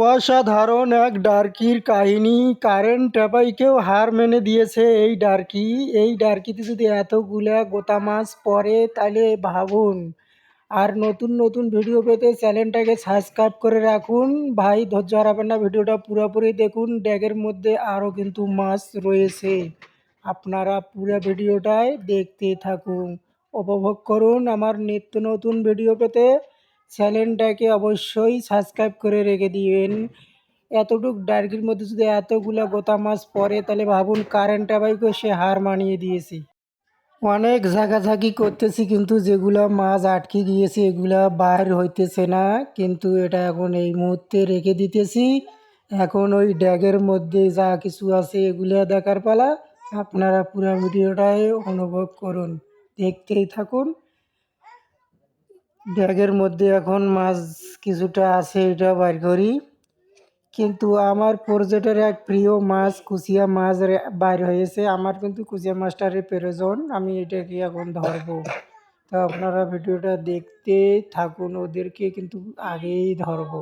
অসাধারণ এক ডার্কির কাহিনী। কারেন্ট টেপাইকেও হার মেনে দিয়েছে এই ডার্কি। এই ডার্কিতে যদি এতগুলা গোতা মাছ পরে তাহলে ভাবুন। আর নতুন নতুন ভিডিও পেতে চ্যানেলটাকে সাবস্ক্রাইব করে রাখুন। ভাই, ধৈর্য হারাবেন না, ভিডিওটা পুরোপুরি দেখুন। ড্যাগের মধ্যে আরও কিন্তু মাছ রয়েছে। আপনারা পুরো ভিডিওটায় দেখতে থাকুন। উপভোগ করুন আমার নিত্য নতুন ভিডিও পেতে। চ্যানেলটাকে অবশ্যই সাবস্ক্রাইব করে রেখে দিবেন। এতটুক ডার্কির মধ্যে যদি এতগুলা গোতা মাছ পড়ে, তাহলে ভাবুন কারেন্টটা বাইকে সে হার মানিয়ে দিয়েছে। অনেক ঝাঁকাঝাঁকি করতেছি কিন্তু যেগুলা মাছ আটকে গিয়েছে, এগুলা বাইর হইতেছে না। কিন্তু এটা এখন এই মুহূর্তে রেখে দিতেছি। এখন ওই ড্যাগের মধ্যে যা কিছু আছে, এগুলা দেখার পালা। আপনারা পুরো ভিডিওটাই অনুভব করুন, দেখতেই থাকুন। ব্যাগের মধ্যে এখন মাছ কিছুটা আছে, এটা বাইর করি। কিন্তু আমার প্রজেক্টের এক প্রিয় মাছ কুচিয়া মাছ বাইর হয়েছে। আমার কিন্তু কুচিয়া মাছটারে প্রয়োজন, আমি এটাকে এখন ধরবো। তো আপনারা ভিডিওটা দেখতে থাকুন, ওদেরকে কিন্তু আগেই ধরবো।